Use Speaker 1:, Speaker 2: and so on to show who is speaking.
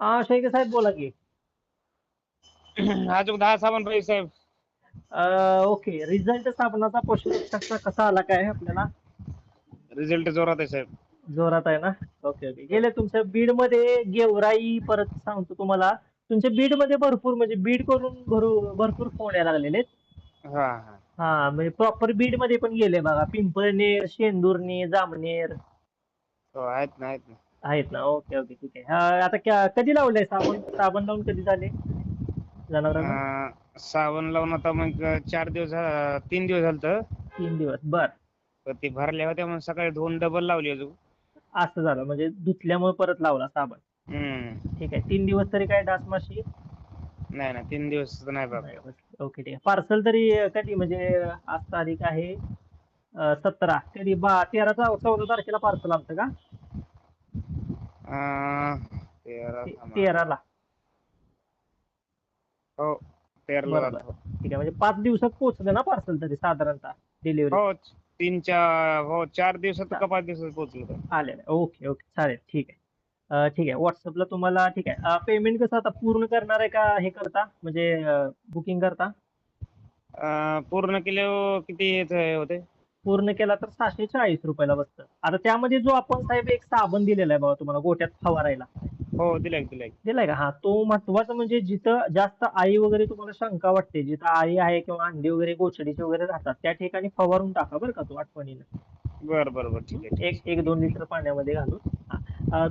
Speaker 1: हा शेळके साहेब बोला की.
Speaker 2: अजून दहा साबण पाहिजे साहेब.
Speaker 1: अं, ओके. रिझल्ट साबणाचा पोषक कसा आला काय आपल्याला?
Speaker 2: रिझल्ट जोरात आहे साहेब.
Speaker 1: जोरात आहे ना? Okay okay. गेले तुमच्या बीडमध्ये गेवराई परत सांगतो तुम्हाला. तुमच्या बीडमध्ये भरपूर म्हणजे बीड करून भरू- भरपूर फोन यायला लागलेले आहेत.
Speaker 2: हा हा.
Speaker 1: हा म्हणजे प्रॉपर बीडमध्ये पण गेले बघा. पिंपळनेर शेंदुर्णी जामनेर.
Speaker 2: हो आहेत ना आहेत ना.
Speaker 1: आहेत ना. ओके ओके ठीक आहे. हा, आता क्या- कधी लावलंय? साबण साबण लावून कधी झाले? जनावरांना
Speaker 2: अं, साबण लावून आता मग चार दिवस झा- तीन दिवस झालं
Speaker 1: तीन दिवस बर.
Speaker 2: तर ते भरल्या होत्या मग सकाळी धुवून डबल लावली अजून.
Speaker 1: असं झालं म्हणजे धुतल्यामुळे परत लावला साबण.
Speaker 2: हम्म.
Speaker 1: ठीक आहे तीन दिवस तरी काय डास माशी?
Speaker 2: नाही ना तीन दिवस नाही बाबा.
Speaker 1: ओके ठीक आहे. पार्सल तरी अं, कधी म्हणजे आज तारीख आहे सतरा कधी बा तेरा चौ- चौदा तारखेला पार्सल आमचं का?
Speaker 2: तेरा.
Speaker 1: तेराला
Speaker 2: हो तेराला
Speaker 1: बरोबर.
Speaker 2: जातो.
Speaker 1: ठीक आहे म्हणजे पाच दिवसात पोहोचलं ना पार्सल तरी साधारणतः डिलिव्हरी
Speaker 2: हो तीन चार हो चार दिवसात का पाच दिवसात पोहोचलो होतो.
Speaker 1: आलेलं आहे ओके ओके. चालेल. ठीक आहे. अं, ठीक आहे. व्हॉट्सअपला तुम्हाला ठीक आहे. पेमेंट कसं आता पूर्ण करणार आहे का हे करता? म्हणजे बुकिंग करता?
Speaker 2: अं, पूर्ण केले किती येत होते?
Speaker 1: पूर्ण केला तर सहाशे चाळीस रुपयाला बसतं. आता त्यामध्ये जो आपण साहेब एक साबण दिलेला आहे बाबा तुम्हाला गोट्यात फवारायला.
Speaker 2: हो दिलाय दिलाय.
Speaker 1: दिलाय का? हा तो महत्त्वाचा म्हणजे जिथं जास्त आई वगैरे तुम्हाला शंका वाटते जिथं आई आहे किंवा अंडी वगैरे गोचडीचे वगैरे राहतात त्या ठिकाणी फवारून टाका बरं का तो आठवणीनं.
Speaker 2: बर बर बर. ठीक आहे
Speaker 1: एक एक दोन लिटर पाण्यामध्ये घालून.